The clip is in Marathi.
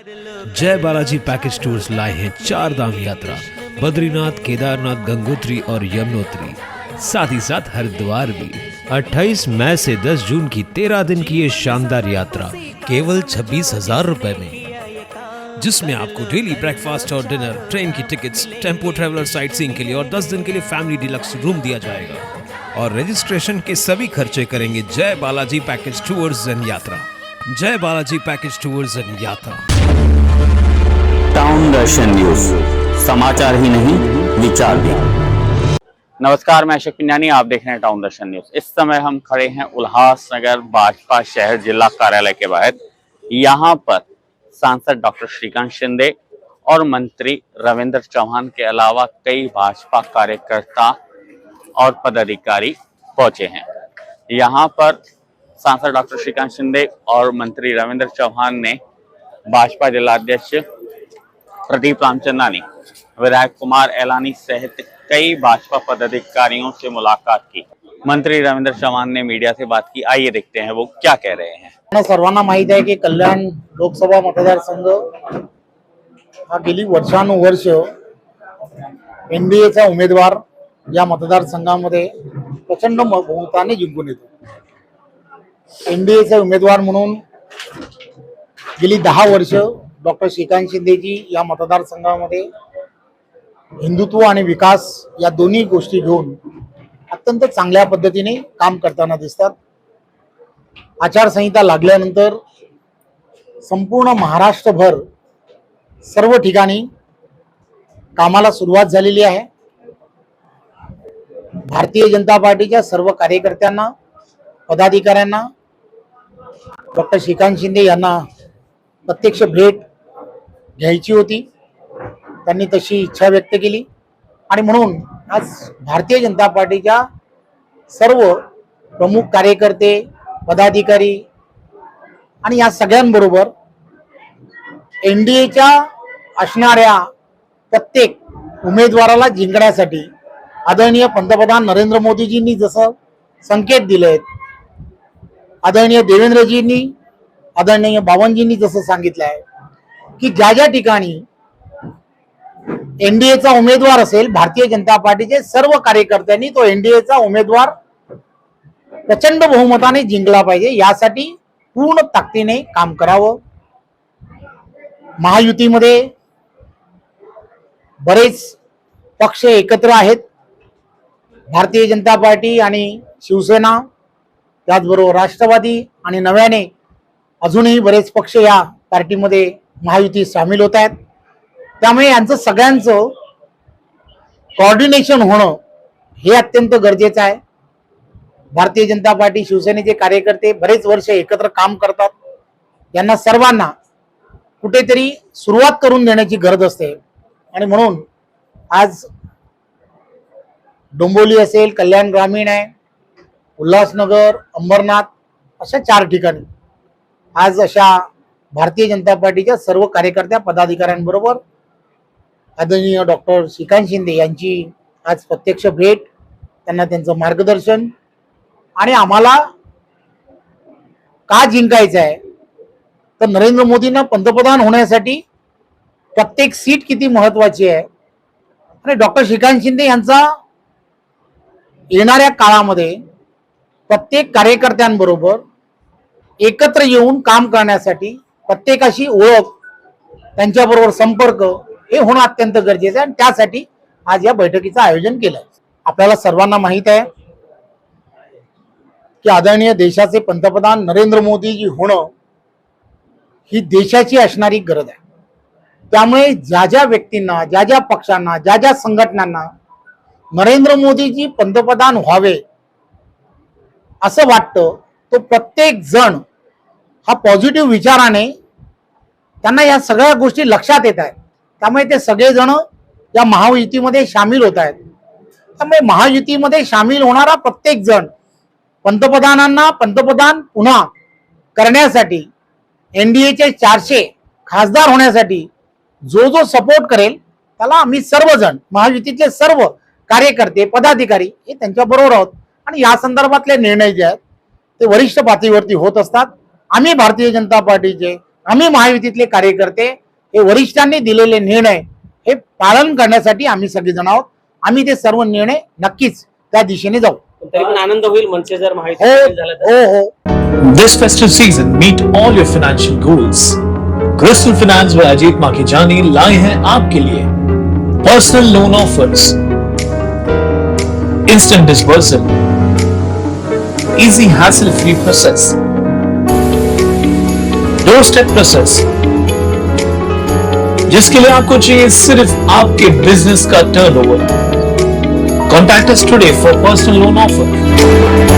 जय बालाजी पैकेज टूर्स लाए हैं चार धाम यात्रा। बद्रीनाथ, केदारनाथ, गंगोत्री और यमुनोत्री। साथ ही साथ हरिद्वार भी। 28 मई से 10 जून की 13 दिन की ये शानदार यात्रा, केवल छब्बीस हज़ार रूपए में। जिसमें आपको डेली ब्रेकफास्ट और डिनर ट्रेन की tickets tempo traveller sightseeing के लिए और 10 दिन के लिए फैमिली डिलक्स रूम दिया जाएगा। और रजिस्ट्रेशन के सभी खर्चे करेंगे Jai Balaji package tours and Yatra. Jai Balaji package tours and Yatra. Town Darshan news समाचार ही नहीं, विचार भी। नमस्कार, मैं अशोक पिन्यानी आप देख रहे हैं टाउन दर्शन न्यूज़ इस समय हम खड़े हैं उल्लासनगर भाजपा शहर जिला कार्यालय के बाहर। यहाँ पर सांसद डॉक्टर श्रीकांत शिंदे और मंत्री रविंद्र चौहान के अलावा कई भाजपा कार्यकर्ता और पदाधिकारी पहुँचे हैं। यहाँ पर सांसद डॉक्टर श्रीकांत शिंदे और मंत्री रविंद्र चौहान ने भाजपा जिलाध्यक्ष प्रदीप रामचंदानी विधायक कुमार एलानी सहित कई भाजपा पदाधिकारियों से मुलाकात की। मंत्री रविंद्र चौहान ने मीडिया से बात की। आइए देखते हैं वो क्या कह रहे हैं। सर्वांना माहीत आहे की कल्याण लोकसभा मतदारसंघ हा गेली वर्षानुवर्ष एनडीएचा उमेदवार या मतदारसंघामध्ये प्रचंड बहुताने जिंकून येतो. एनडीएचे उमेदवार म्हणून गेली दहा वर्ष डॉक्टर श्रीकांत शिंदेजी या मतदारसंघामध्ये हिंदुत्व आणि विकास या दोन्ही गोष्टी घेऊन अत्यंत चांगल्या पद्धतीने काम करताना दिसतात. आचारसंहिता लागल्यानंतर संपूर्ण महाराष्ट्रभर सर्व ठिकाणी कामाला सुरुवात झालेली आहे. भारतीय जनता पार्टीच्या सर्व कार्यकर्त्यांना पदाधिकाऱ्यांना डॉक्टर श्रीकांत शिंदे यांना प्रत्यक्ष भेट घ्यायची होती. त्यांनी तशी इच्छा व्यक्त केली. आणि म्हणून आज भारतीय जनता पार्टीच्या सर्व प्रमुख कार्यकर्ते पदाधिकारी आणि या सगळ्यांबरोबर एन डी एच्या असणाऱ्या प्रत्येक उमेदवाराला जिंकण्यासाठी आदरणीय पंतप्रधान नरेंद्र मोदीजींनी जसं संकेत दिलेत आदरणीय देवेंद्रजींनी आदरणीय बावनजींनी जसं सांगितलं आहे की ज्या ज्या ठिकाणी एनडीएचा उमेदवार असेल भारतीय जनता पार्टीचे सर्व कार्यकर्त्यांनी तो एनडीएचा उमेदवार प्रचंड बहुमताने जिंकला पाहिजे. यासाठी पूर्ण ताकदीने काम करावं. महायुतीमध्ये बरेच पक्ष एकत्र आहेत. भारतीय जनता पार्टी आणि शिवसेना त्याचबरोबर राष्ट्रवादी आणि नव्याने अजूनही बरेच पक्ष या पार्टीमध्ये महायुती सामील होत आहेत त्यामुळे यांचं सगळ्यांचं कॉर्डिनेशन होणं हे अत्यंत गरजेचं आहे. भारतीय जनता पार्टी शिवसेनेचे कार्यकर्ते बरेच वर्ष एकत्र काम करतात. यांना सर्वांना कुठेतरी सुरुवात करून देण्याची गरज असते. आणि म्हणून आज डोंबोली असेल कल्याण ग्रामीण आहे उल्हासनगर अंबरनाथ अशा चार ठिकाणी आज अशा भारतीय जनता पार्टीच्या सर्व कार्यकर्त्या पदाधिकाऱ्यांबरोबर आदरणीय डॉक्टर श्रीकांत शिंदे यांची आज प्रत्यक्ष भेट त्यांना त्यांचं मार्गदर्शन आणि आम्हाला का जिंकायचं आहे तर नरेंद्र मोदींना पंतप्रधान होण्यासाठी प्रत्येक सीट किती महत्वाची आहे? आणि डॉक्टर श्रीकांत शिंदे यांचा येणाऱ्या काळामध्ये प्रत्येक कार्यकर्त्यांबरोबर एकत्र येऊन काम करण्यासाठी प्रत्येकाशी ओळख त्यांच्याबरोबर संपर्क हे होणं अत्यंत गरजेचं आहे. आणि त्यासाठी आज या बैठकीचं आयोजन केलं आपल्याला सर्वांना माहीत आहे की आदरणीय देशाचे पंतप्रधान नरेंद्र मोदीजी होणं ही देशाची असणारी गरज आहे. त्यामुळे ज्या ज्या व्यक्तींना ज्या ज्या पक्षांना ज्या ज्या संघटनांना नरेंद्र मोदीजी पंतप्रधान व्हावे असं वाटतं तो प्रत्येक जण हा पॉझिटिव्ह विचाराने त्यांना या सगळ्या गोष्टी लक्षात येत आहेत. त्यामुळे ते सगळेजण या महायुतीमध्ये सामील होत आहेत. त्यामुळे महायुतीमध्ये सामील होणारा प्रत्येक जण पंतप्रधानांना पंतप्रधान पुन्हा करण्यासाठी एनडीएचे चारशे खासदार होण्यासाठी जो जो सपोर्ट करेल त्याला आम्ही सर्वजण महायुतीतले सर्व कार्यकर्ते पदाधिकारी हे त्यांच्या बरोबर आहोत. आणि या संदर्भातले निर्णय जे आहेत ते वरिष्ठ पातळीवरती होत असतात. आम्ही भारतीय जनता पार्टीचे आम्ही महायुतीतले कार्यकर्ते हे वरिष्ठांनी दिलेले निर्णय हे पालन करण्यासाठी आम्ही सगळेजण आहोत. आम्ही ते सर्व निर्णय नक्कीच त्या दिशेने जाऊ. तरी पण आनंद होईल मनसे जर हो माहिती झालं तर. हो हो. This festive season, meet all your financial goals. Crystal Finance व अजीत माखीजानी लाए हैं आपके लिए personal loan offers instant disbursal, easy hassle-free दो स्टेप प्रोसेस जिसके लिए आपको चाहिए सिर्फ़ आपके बिज़नेस का turnover contact us today for personal loan offer